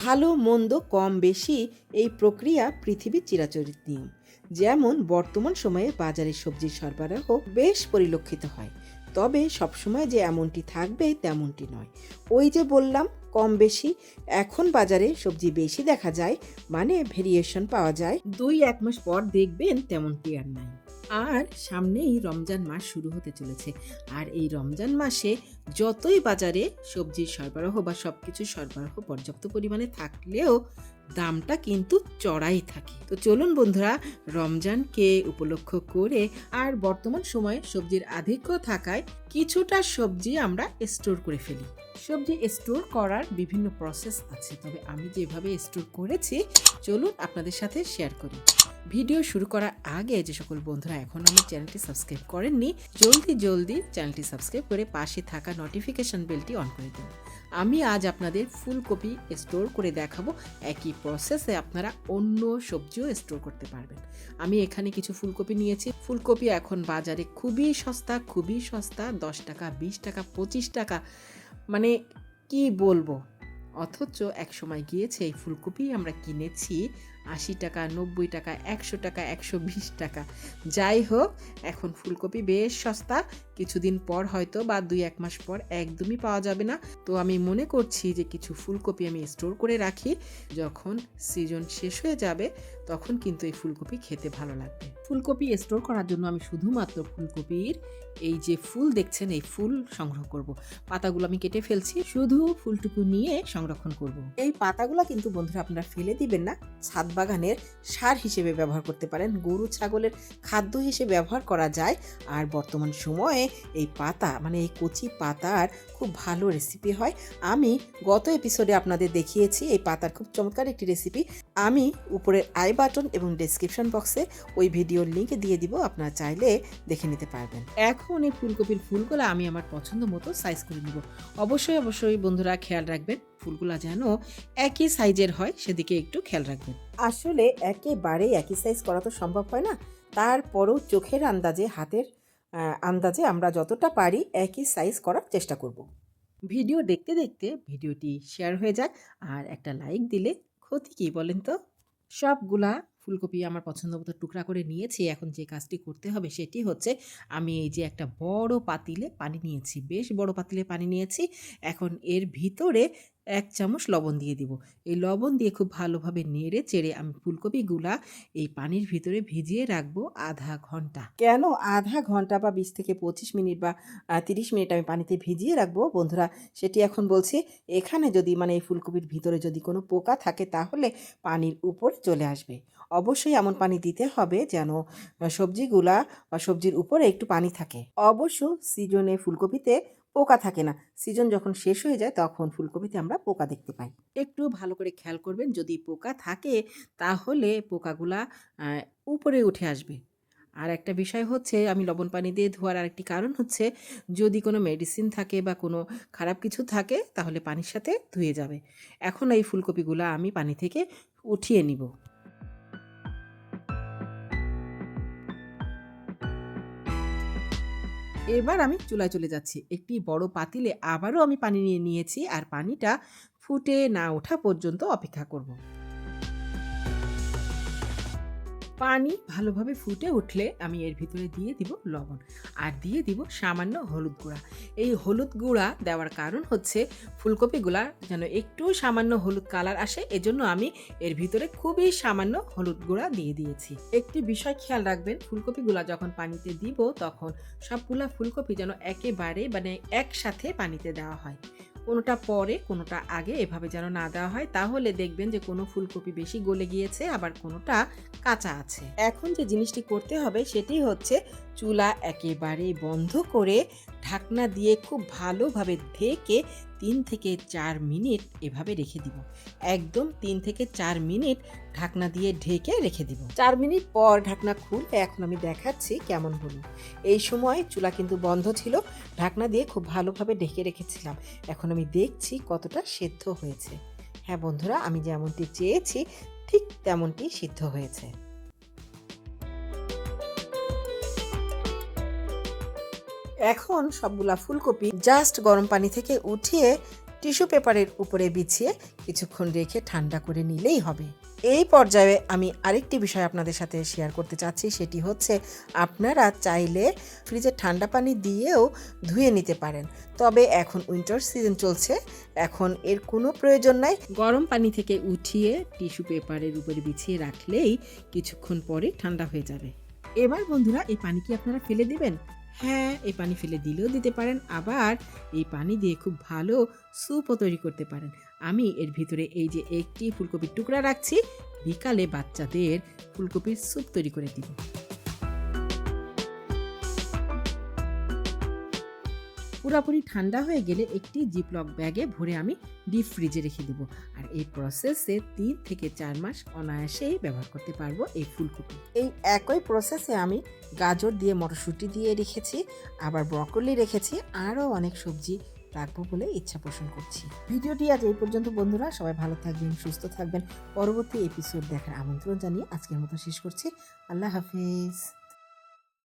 ভালো মন্দ কম বেশি এই প্রক্রিয়া পৃথিবীর চিরাচরিত নিয়ম। যেমন বর্তমান সময়ে বাজারে সবজির সরবরাহ বেশ পরিলক্ষিত হয়। তবে সবসময় যে এমনটি থাকবে তেমনটি নয়। ওই যে বললাম, কম বেশি, এখন বাজারে সবজি বেশি দেখা যায় মানে ভেরিয়েশন পাওয়া যায়। দুই এক মাস পর দেখবেন তেমনটি আর নাই। আর সামনেই রমজান মাস শুরু হতে চলেছে। আর এই রমজান মাসে যতই বাজারে সবজির সরবরাহ বা সব কিছু সরবরাহ পর্যাপ্ত পরিমাণে থাকলেও দামটা কিন্তু চড়াই থাকে। তো চলুন বন্ধুরা, রমজানকে উপলক্ষ করে আর বর্তমান সময়ে সবজির আধিক্য থাকায় কিছুটা সবজি আমরা স্টোর করে ফেলি। সবজি স্টোর করার বিভিন্ন প্রসেস আছে, তবে আমি যেভাবে স্টোর করেছি, চলুন আপনাদের সাথে শেয়ার করি। ভিডিও শুরু করার আগে যে সকল বন্ধুরা এখন আমার চ্যানেলটি সাবস্ক্রাইব করেননি, জলদি জলদি চ্যানেলটি সাবস্ক্রাইব করে পাশে থাকা নোটিফিকেশন বেলটি অন করে দিন। আমি আজ আপনাদের ফুলকপি স্টোর করে দেখাবো, একই প্রসেসে আপনারা অন্য সবজিও স্টোর করতে পারবেন। আমি এখানে কিছু ফুলকপি নিয়েছি। ফুলকপি এখন বাজারে খুবই সস্তা খুবই সস্তা, দশ টাকা, বিশ টাকা, পঁচিশ টাকা। মানে কি বলব? অথচ এক সময় গিয়েছে এই ফুলকপি আমরা কিনেছি আশি টাকা, নব্বই টাকা, একশো টাকা, একশো বিশ টাকা। যাই হোক, এখন ফুলকপি বেশ সস্তা। কিছুদিন পর হয়তো বা দুই এক মাস পর একদমই পাওয়া যাবে না। তো আমি মনে করছি যে কিছু ফুলকপি আমি স্টোর করে রাখি। যখন সিজন শেষ হয়ে যাবে তখন কিন্তু এই ফুলকপি খেতে ভালো লাগবে। ফুলকপি স্টোর করার জন্য আমি শুধুমাত্র ফুলকপির এই যে ফুল দেখছেন এই ফুল সংগ্রহ করব। পাতাগুলো আমি কেটে ফেলছি শুধু ফুলটুকু নিয়ে সংরক্ষণ করব। এই পাতাগুলো কিন্তু বন্ধুরা আপনারা ফেলে দিবেন না ছাদ বাগানের সার হিসেবে ব্যবহার করতে পারেন। গরু ছাগলের খাদ্য হিসেবে ব্যবহার করা যায়। আর বর্তমান সময়ে এই পাতা মানে এই কচি পাতার খুব ভালো রেসিপি হয়। আমি গত এপিসোডে আপনাদের দেখিয়েছি এই পাতার খুব চমৎকার একটি রেসিপি আমি উপরের আই বাটন এবং ডেসক্রিপশন বক্সে ওই ভিডিওর লিঙ্ক দিয়ে দিব আপনারা চাইলে দেখে নিতে পারবেন। এখন এই ফুলকপির ফুলগুলো আমি আমার পছন্দ মতো সাইজ করে নিব। অবশ্যই অবশ্যই বন্ধুরা খেয়াল রাখবেন ফুলগুলা যেন একই সাইজের হয় সেদিকে একটু খেয়াল রাখবেন। আসলে একেবারেই একই সাইজ করা তো সম্ভব হয় না। তারপরও চোখের আন্দাজে হাতের আন্দাজে আমরা যতটা পারি একই সাইজ করার চেষ্টা করব। ভিডিও দেখতে দেখতে ভিডিওটি শেয়ার হয়ে যায় আর একটা লাইক দিলে ক্ষতি কী বলেন তো? সবগুলা ফুলকপি আমার পছন্দ মতো টুকরা করে নিয়েছি, এখন যে কাজটি করতে হবে সেটি হচ্ছে আমি এই যে একটা বড় পাতিলে পানি নিয়েছি, বেশ বড় পাতিলে পানি নিয়েছি, এখন এর ভিতরে এক চামচ লবণ দিয়ে দিব। এই লবণ দিয়ে খুব ভালোভাবে নেড়ে চেড়ে আমি ফুলকপিগুলা এই পানির ভিতরে ভিজিয়ে রাখব আধা ঘণ্টা। কেন? আধা ঘণ্টা বা বিশ থেকে পঁচিশ মিনিট বা তিরিশ মিনিট আমি পানিতে ভিজিয়ে রাখব। বন্ধুরা, সেটি এখন বলছি, এখানে যদি মানে এই ফুলকপির ভিতরে যদি কোনো পোকা থাকে তাহলে পানির উপরে চলে আসবে। অবশ্যই এমন পানি দিতে হবে যেন সবজিগুলা বা সবজির উপরে একটু পানি থাকে। অবশ্য সিজনে ফুলকপিতে পোকা থাকে না। সিজন যখন শেষ হয়ে যায় তখন ফুলকপিতে আমরা পোকা দেখতে পাই। একটু ভালো করে খেয়াল করবেন, যদি পোকা থাকে তাহলে পোকাগুলা উপরে উঠে আসবে। আর একটা বিষয় হচ্ছে, আমি লবণ পানি দিয়ে ধোয়ার আরেকটি কারণ হচ্ছে, যদি কোনো মেডিসিন থাকে বা কোনো খারাপ কিছু থাকে তাহলে পানির সাথে ধুয়ে যাবে। এখন এই ফুলকপিগুলো আমি পানি থেকে উঠিয়ে নিব। এবার আমি চুলায় চলে যাচ্ছি। একটি বড় পাতিলে আবারও আমি পানি নিয়ে নিয়েছি আর পানিটা ফুটে না ওঠা পর্যন্ত অপেক্ষা করব। পানি ভালোভাবে ফুটে উঠলে আমি এর ভিতরে দিয়ে দিব লবণ আর দিয়ে দিব সামান্য হলুদ গুঁড়া। এই হলুদ গুঁড়া দেওয়ার কারণ হচ্ছে ফুলকপিগুলা যেন একটু সামান্য হলুদ কালার আসে, এজন্য আমি এর ভিতরে খুবই সামান্য হলুদ গুঁড়া দিয়ে দিয়েছি। একটি বিষয় খেয়াল রাখবেন, ফুলকপিগুলা যখন পানিতে দিব তখন সবগুলা ফুলকপি যেন একেবারে মানে একসাথে পানিতে দেওয়া হয়। কোনোটা পরে, কোনোটা আগে এভাবে যেন না দেওয়া হয়, তাহলে দেখবেন যে কোনো ফুলকপি বেশি গলে গিয়েছে, আবার কোনোটা কাঁচা আছে। এখন যে জিনিসটি করতে হবে সেটি হচ্ছে চুলা একেবারে বন্ধ করে ঢাকনা দিয়ে খুব ভালোভাবে ঢেকে তিন থেকে চার মিনিট এভাবে রেখে দিব। একদম তিন থেকে চার মিনিট ঢাকনা দিয়ে ঢেকে রেখে দিব। চার মিনিট পর ঢাকনা খুলে এখন আমি দেখাচ্ছি কেমন হলো। এই সময় চুলা কিন্তু বন্ধ ছিল, ঢাকনা দিয়ে খুব ভালোভাবে ঢেকে রেখেছিলাম। এখন আমি দেখছি কতটা সেদ্ধ হয়েছে। হ্যাঁ বন্ধুরা, আমি যেমনটি চেয়েছি, ঠিক তেমনটি সিদ্ধ হয়েছে। এখন সবগুলা ফুলকপি জাস্ট গরম পানি থেকে উঠিয়ে টিস্যু পেপারের উপরে বিছিয়ে কিছুক্ষণ রেখে ঠান্ডা করে নিলেই হবে। এই পর্যায়ে আমি আরেকটি বিষয় আপনাদের সাথে শেয়ার করতে চাচ্ছি, সেটি হচ্ছে আপনারা চাইলে ফ্রিজে ঠান্ডা পানি দিয়েও ধুয়ে নিতে পারেন। তবে এখন উইন্টার সিজন চলছে, এখন এর কোনো প্রয়োজন নাই। গরম পানি থেকে উঠিয়ে টিস্যু পেপারের উপরে বিছিয়ে রাখলেই কিছুক্ষণ পরে ঠান্ডা হয়ে যাবে। এবার বন্ধুরা, এই পানি কি আপনারা ফেলে দিবেন? হ্যাঁ এই পানি ফেলে দিলেও দিতে পারেন, আবার এই পানি দিয়ে খুব ভালো স্যুপও তৈরি করতে পারেন। আমি এর ভিতরে এই যে একটি ফুলকপির টুকরা রাখছি, বিকালে বাচ্চাদের ফুলকপির স্যুপ তৈরি করে দিব। পুরোপুরি ঠান্ডা হয়ে গেলে একটি জিপলক ব্যাগে ভরে আমি ডিপ ফ্রিজে রেখে দেবো। আর এই প্রসেসে তিন থেকে চার মাস অনায়াসেই ব্যবহার করতে পারব এই ফুলকপি। এই একই প্রসেসে আমি গাজর দিয়ে মটরশুঁটি দিয়ে রেখেছি আবার ব্রকলি রেখেছি আরও অনেক সবজি রাখব বলে ইচ্ছা পোষণ করছি। ভিডিওটি আজ এই পর্যন্ত বন্ধুরা সবাই ভালো থাকবেন সুস্থ থাকবেন। পরবর্তী এপিসোড দেখার আমন্ত্রণ জানিয়ে আজকের মতো শেষ করছি। আল্লাহ হাফিজ।